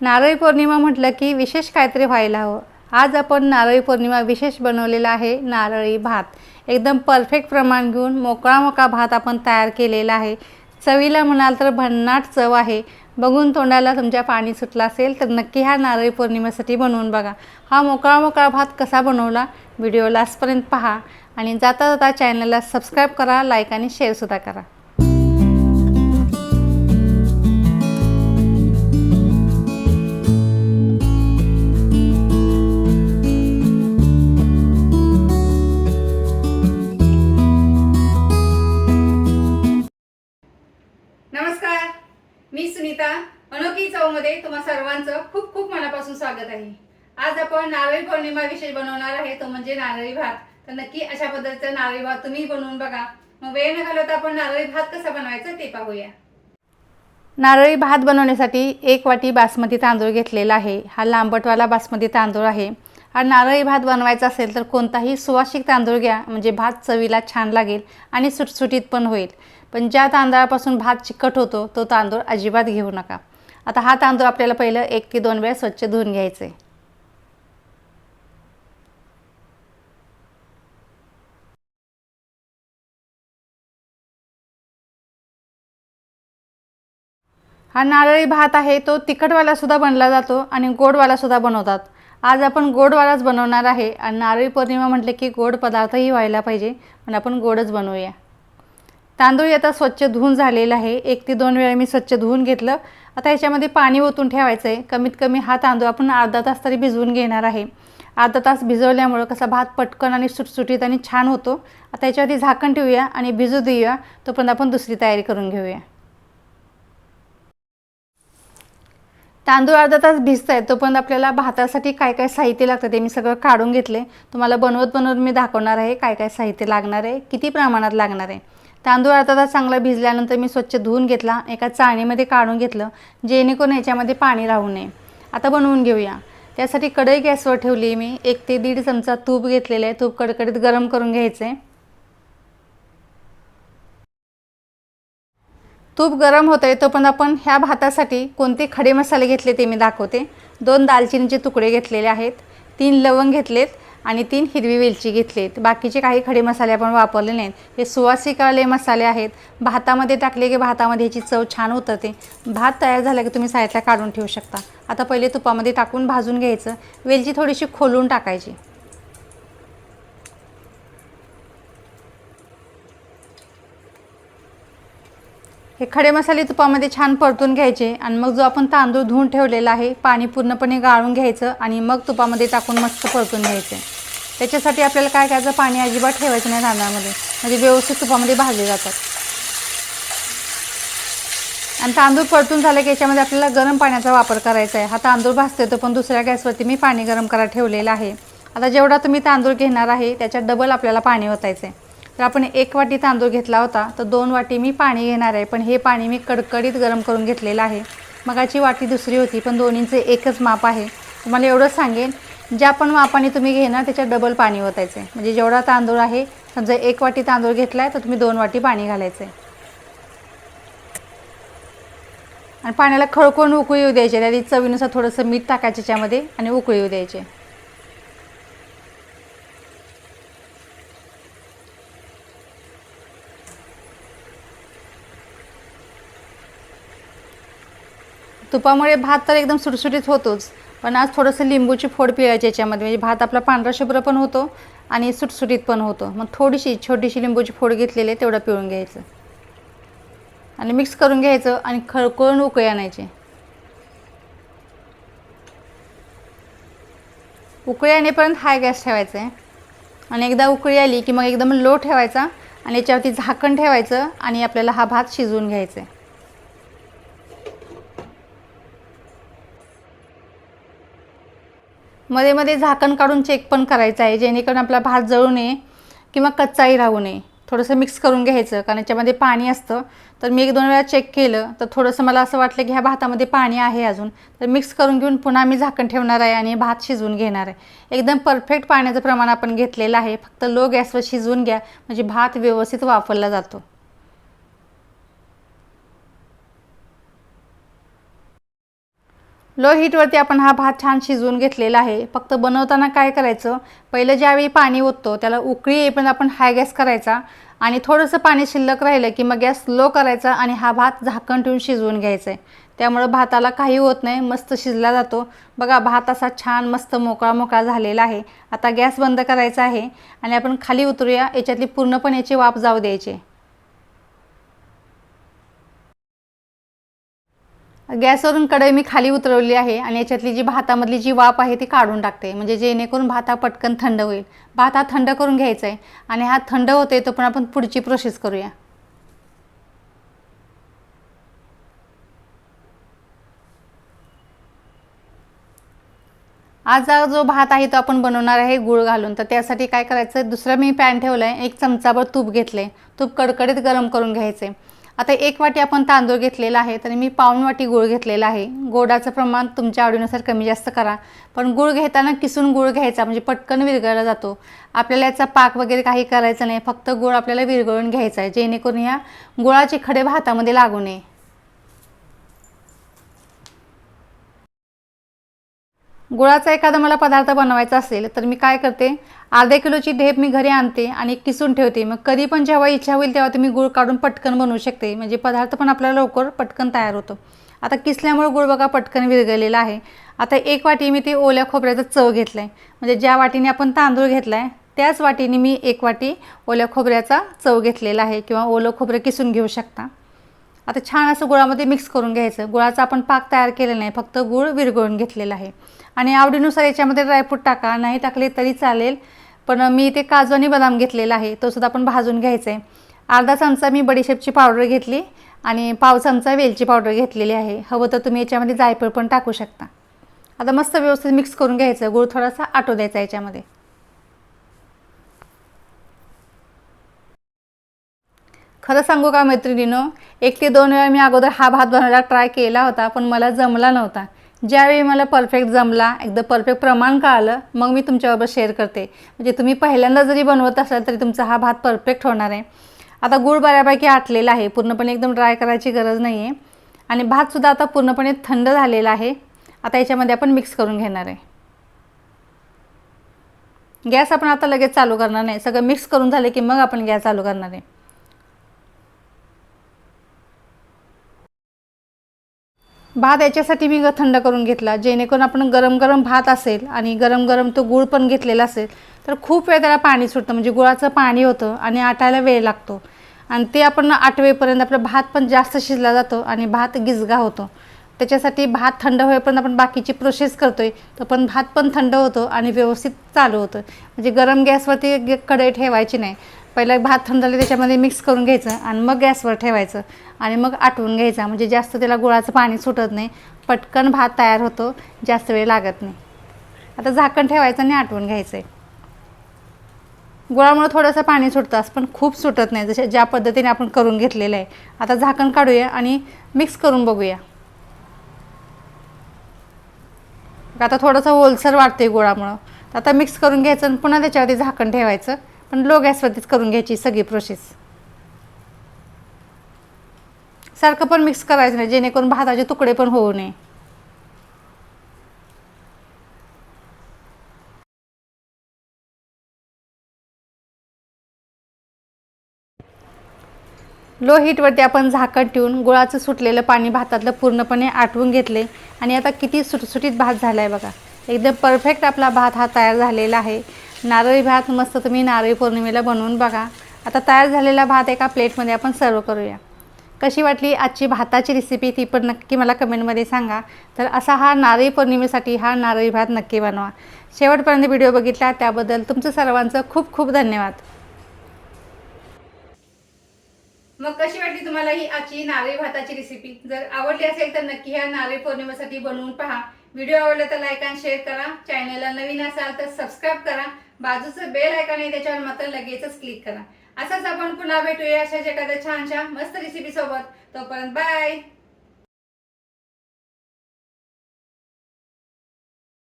नारळी पौर्णिमा म्हटलं की विशेष काहीतरी व्हायला हवं. आज आपण नारळी पौर्णिमा विशेष बनवलेला आहे नारळी भात. एकदम परफेक्ट प्रमाण घेऊन मोकळा मोकळा भात आपण तयार केलेला आहे. चवीला म्हणाल तर भन्नाट चव आहे. बघून तोंडाला तुमच्या पाणी सुटलं असेल तर नक्की ह्या नारळी पौर्णिमेसाठी बनवून बघा. हा मोकळा मोकळा भात कसा बनवला? व्हिडिओ लास्टपर्यंत पहा आणि जाता जाता चॅनलला सबस्क्राईब करा लाईक आणि शेअरसुद्धा करा. मध्ये तुम्हा सर्वांचं खूप खूप मनापासून स्वागत आहे. आज आपण नारळी पौर्णिमा विषय बनवणार आहे तो म्हणजे नारळी भात. तर नक्की अशा पद्धतीचा नारळी भात तुम्ही बनवून बघा. मग वेळ न घालवता आपण नारळी भात कसा बनवायचा ते पाहूया. नारळी भात बनवण्यासाठी एक वाटी बासमती तांदूळ घेतलेला आहे. हा लांबटवाला बासमती तांदूळ आहे. हा नारळी भात बनवायचा असेल तर कोणताही सुवासिक तांदूळ घ्या. म्हणजे भात चवीला छान लागेल आणि सुटसुटीत पण होईल. पण ज्या तांदळापासून भात चिकट होतो तो तांदूळ अजिबात घेऊ नका. आता हा तांदूळ आपल्याला पहिलं एक ते दोन वेळा स्वच्छ धुवून घ्यायचे हा नारळी भात आहे तो तिखटवाला सुद्धा बनला जातो आणि गोडवाला सुद्धा बनवतात. आज आपण गोडवालाच बनवणार आहे आणि नारळी पौर्णिमा म्हटले की गोड पदार्थही व्हायला पाहिजे पण आपण गोडच बनवूया. तांदूळ आता स्वच्छ धुवून झालेला आहे. एक ते दोन वेळा मी स्वच्छ धुवून घेतलं. आता याच्यामध्ये पाणी ओतून ठेवायचं आहे कमीत कमी हा तांदूळ आपण अर्धा तास तरी भिजवून घेणार आहे. अर्धा तास भिजवल्यामुळं कसा भात पटकन आणि सुटसुटीत आणि छान होतो. आता याच्यावरती झाकण ठेवूया आणि भिजू देऊया. तोपर्यंत आपण दुसरी तयारी करून घेऊया. तांदूळ अर्धा तास भिजत आहेत तोपर्यंत आपल्याला भातासाठी काय काय साहित्य लागतं ते मी सगळं काढून घेतले तुम्हाला बनवत बनवत मी दाखवणार आहे काय काय साहित्य लागणार आहे किती प्रमाणात लागणार आहे. तांदूळ अर्धा तास चांगला भिजल्यानंतर मी स्वच्छ धुवून घेतला एका चाळणीमध्ये काढून घेतलं जेणेकरून याच्यामध्ये पाणी राहू नये. आता बनवून घेऊया. त्यासाठी कढई गॅसवर ठेवली मी. एक ते दीड चमचा तूप घेतलेलं आहे. तूप कडकडीत गरम करून घ्यायचं आहे तूप गरम होतं आहे तो पण आपण ह्या भातासाठी कोणते खडे मसाले घेतले ते मी दाखवते. दोन दालचिनीचे तुकडे घेतलेले आहेत. तीन लवंग घेतलेत. आणि तीन हिरवी वेलची घेतलीत. बाकीचे काही खडे मसाले आपण वापरले नाहीत. हे सुवासिकाले मसाले आहेत. भातामध्ये टाकले की भातामध्ये ह्याची चव छान उतरते. भात तयार झाला की तुम्ही साईडला काढून ठेवू शकता. आता पहिले तुपामध्ये टाकून भाजून घ्यायचं. वेलची थोडीशी खोलून टाकायची. हे खडे मसाले तुपामध्ये छान परतून घ्यायचे आणि मग जो आपण तांदूळ धुवून ठेवलेला आहे पाणी पूर्णपणे गाळून घ्यायचं आणि मग तुपामध्ये टाकून मस्त परतून घ्यायचे. त्याच्यासाठी आपल्याला काय करायचं पाणी अजिबात ठेवायचं नाही तांदळामध्ये. म्हणजे व्यवस्थित तुपामध्ये भाजले जातात. आणि तांदूळ परतून झाले की याच्यामध्ये आपल्याला गरम पाण्याचा वापर करायचा आहे. हा तांदूळ भाजते तो पण दुसऱ्या गॅसवरती मी पाणी गरम करायला ठेवलेलं आहे. आता जेवढा तुम्ही तांदूळ घेणार आहे त्याच्यात डबल आपल्याला पाणी ओतायचं आहे तर आपण एक वाटी तांदूळ घेतला होता तर दोन वाटी मी पाणी घेणार आहे. पण हे पाणी मी कडकडीत गरम करून घेतलेलं आहे. मगाची वाटी दुसरी होती पण दोन्हींचे एकच माप आहे. तुम्हाला एवढंच सांगेन ज्या पण मापाने तुम्ही घेणार त्याच्यात डबल पाणी ओतायचं आहे म्हणजे जेवढा तांदूळ आहे समजा एक वाटी तांदूळ घेतला आहे तर तुम्ही दोन वाटी पाणी घालायचं आहे आणि पाण्याला खळकून उकळी येऊ द्यायचे. त्याची चवीनुसार थोडंसं मीठ टाकायचं त्याच्यामध्ये आणि उकळी येऊ द्यायचे. तुपामुळे भात तर एकदम सुटसुटीत होतोच. पण आज थोडंसं लिंबूची फोड पिळायची याच्यामध्ये. म्हणजे भात आपला पांढरा शुभ्र पण होतो आणि सुटसुटीत पण होतो. मग थोडीशी छोटीशी लिंबूची फोड घेतलेली आहे तेवढं पिळून घ्यायचं. आणि मिक्स करून घ्यायचं आणि खळकळून उकळी आणायची. उकळी आणेपर्यंत हाय गॅस ठेवायचा आहे. आणि एकदा उकळी आली की मग एकदम लो ठेवायचा आणि याच्यावरती झाकण ठेवायचं आणि आपल्याला हा भात शिजवून घ्यायचा आहे. मध्ये मध्ये झाकण काढून चेक पण करायचं आहे जेणेकरून आपला भात जळू नये किंवा कच्चाही राहू नये. थोडंसं मिक्स करून घ्यायचं कारण याच्यामध्ये पाणी असतं. तर मी एक दोन वेळा चेक केलं तर थोडंसं मला असं वाटलं की ह्या भातामध्ये पाणी आहे अजून. तर मिक्स करून घेऊन पुन्हा मी झाकण ठेवणार आहे आणि भात शिजवून घेणार आहे. एकदम परफेक्ट पाण्याचं प्रमाण आपण घेतलेलं आहे. फक्त लो गॅसवर शिजवून घ्या म्हणजे भात व्यवस्थित वापरला जातो. लो हीटवरती आपण हा भात छान शिजवून घेतलेला आहे. फक्त बनवताना काय करायचं? पहिलं ज्यावेळी पाणी ओततो त्याला उकळी येईपर्यंत आपण हाय गॅस करायचा आणि थोडंसं पाणी शिल्लक राहिलं की मग गॅस लो करायचा आणि हा भात झाकण ठेवून शिजवून घ्यायचा आहे त्यामुळं भाताला काही होत नाही मस्त शिजला जातो. बघा भात असा छान मस्त मोकळा मोकळा झालेला आहे. आता गॅस बंद करायचा आहे आणि आपण खाली उतरूया. याच्यातली पूर्णपणे याची वाफ जाऊ द्यायची. गॅसवरून कढई मी खाली उतरवली आहे आणि याच्यातली जी भातामधली जी वाफ आहे ती काढून टाकते. म्हणजे जेणेकरून भात हा पटकन थंड होईल. भात हा थंड करून घ्यायचा आहे आणि हा थंड होते तो पण आपण पुढची प्रोसेस करूया. आज जो भात आहे तो आपण बनवणार आहे गुळ घालून. तर त्यासाठी काय करायचं दुसरं मी पॅन ठेवलं आहे एक चमचाभर तूप घेतलं आहे तूप कडकडीत गरम करून घ्यायचे आता एक वाटी आपण तांदूळ घेतलेला आहे तर मी पाऊण वाटी गूळ घेतलेला आहे. गोडाचं प्रमाण तुमच्या आवडीनुसार कमी जास्त करा. पण गूळ घेताना किसून गूळ घ्यायचा म्हणजे पटकन विरघळला जातो. आपल्याला याचा पाक वगैरे काही करायचं नाही फक्त गूळ आपल्याला विरघळून घ्यायचा आहे जेणेकरून ह्या गुळाचे खडे भातामध्ये लागू नये. गुळाचा एखादा मला पदार्थ बनवायचा असेल तर मी काय करते? अर्धा किलोची ढेप मी घरी आणते आणि किसून ठेवते. मग कधी पण जेव्हा इच्छा होईल तेव्हा ते मी गुळ काढून पटकन बनवू शकते. म्हणजे पदार्थ पण आपल्याला लवकर पटकन तयार होतो. आता किसल्यामुळे गुळ बघा पटकन विरघळलेला आहे. आता एक वाटी मी ते ओल्या खोबऱ्याचा चव घेतला आहे म्हणजे ज्या वाटीने आपण तांदूळ घेतला आहे त्याच वाटीने मी एक वाटी ओल्या खोबऱ्याचा चव घेतलेला आहे. किंवा ओलं खोबरं किसून घेऊ शकता. आता छान असं गुळामध्ये मिक्स करून घ्यायचं. गुळाचा आपण पाक तयार केलेला नाही फक्त गुळ विरघळून घेतलेला आहे. आणि आवडीनुसार याच्यामध्ये ड्रायफ्रूट टाका नाही टाकले तरी चालेल. पण मी ते काजू आणि बदाम घेतलेला आहे तो सुद्धा आपण भाजून घ्यायचा आहे. अर्धा चमचा मी बडीशेपची पावडर घेतली आणि पाव चमचा वेलची पावडर घेतलेली आहे. हवं तर तुम्ही याच्यामध्ये जायफळ पण टाकू शकता. आता मस्त व्यवस्थित मिक्स करून घ्यायचं. गुळ थोडासा आटो द्यायचा याच्यामध्ये. खरं सांगू का मैत्रिणीनो? एक ते दोन वेळा मी अगोदर हा भात बनवायला ट्राय केला होता पण मला जमला नव्हता. ज्यावेळी मला परफेक्ट जमला एकदम परफेक्ट प्रमाण कळालं मग मी तुमच्याबरोबर शेअर करते. म्हणजे तुम्ही पहिल्यांदा जरी बनवत असाल तरी तुमचा हा भात परफेक्ट होणार आहे. आता गूळ बऱ्यापैकी आटलेला आहे पूर्णपणे एकदम ड्राय करायची गरज नाही आहे आणि भातसुद्धा आता पूर्णपणे थंड झालेला आहे. आता याच्यामध्ये आपण मिक्स करून घेणार आहे. गॅस आपण आता लगेच चालू करणार नाही. सगळं मिक्स करून झालं की मग आपण गॅस चालू करणार आहे. भात याच्यासाठी मी ग थंड करून घेतला. जेणेकरून आपण गरम गरम भात असेल आणि गरम गरम तो गूळ पण घेतलेला असेल तर खूप वेळ त्याला पाणी सुटतं. म्हणजे गुळाचं पाणी होतं आणि आटायला वेळ लागतो. आणि ते आपण आठवेपर्यंत आपला भात पण जास्त शिजला जातो आणि भात गिजगा होतो. त्याच्यासाठी भात थंड होईपर्यंत आपण बाकीची प्रोसेस करतो आहे तर पण भात पण थंड होतो आणि व्यवस्थित चालू होतं. म्हणजे गरम गॅसवरती कढई ठेवायची नाही. पहिला भात थंड झाले त्याच्यामध्ये मिक्स करून घ्यायचं आणि मग गॅसवर ठेवायचं आणि मग आटवून घ्यायचा. म्हणजे जास्त त्याला गुळाचं पाणी सुटत नाही. पटकन भात तयार होतो. जास्त वेळ लागत नाही. आता झाकण ठेवायचं आणि आटवून घ्यायचं आहे गुळामुळे थोडंसं पाणी सुटतं पण खूप सुटत नाही. जसे ज्या पद्धतीने आपण करून घेतलेलं आहे. आता झाकण काढूया आणि मिक्स करून बघूया. आता थोडंसं ओलसर वाटते गुळामुळं. तर आता मिक्स करून घ्यायचं आणि पुन्हा त्याच्यावरती झाकण ठेवायचं. पण लो गॅसवरतीच करून घ्यायची सगळी प्रोसेस सारखं पण मिक्स करायचं नाही जेणेकरून भाताचे तुकडे पण होऊ नये. लो हीटवरती आपण झाकण ठेवून गुळाचं सुटलेलं पाणी भातातलं पूर्णपणे आटवून घेतले आणि आता किती सुटसुटीत भात झाला आहे बघा. एकदम परफेक्ट आपला भात हा तयार झालेला आहे. नारळी भात मस्त तुम्ही नारळी पौर्णिमेला बनवून बघा. आता तयार झालेला भात एका प्लेटमध्ये आपण सर्व करूया. कशी वाटली आजची भाताची रेसिपी ती पण नक्की मला कमेंटमध्ये सांगा. तर असा हा नारळी पौर्णिमेसाठी हा नारळी भात नक्की बनवा. शेवटपर्यंत व्हिडिओ बघितला त्याबद्दल तुमचं सर्वांचं खूप खूप धन्यवाद. मग कशी वाटली तुम्हाला ही आजची नारळी भाताची रेसिपी जर आवडली असेल तर नक्की ह्या नारळी पौर्णिमेसाठी बनवून पहा. व्हिडिओ आवडला तर लाईक आणि शेअर करा. चॅनलला नवीन असाल तर सबस्क्राईब करा. बाजूचं बेल आहे का नाही त्याच्यावर मात्र लगेचच क्लिक करा. असंच आपण पुन्हा भेटूया अशाच एखाद्या छानशा मस्त रेसिपी सोबत. तोपर्यंत बाय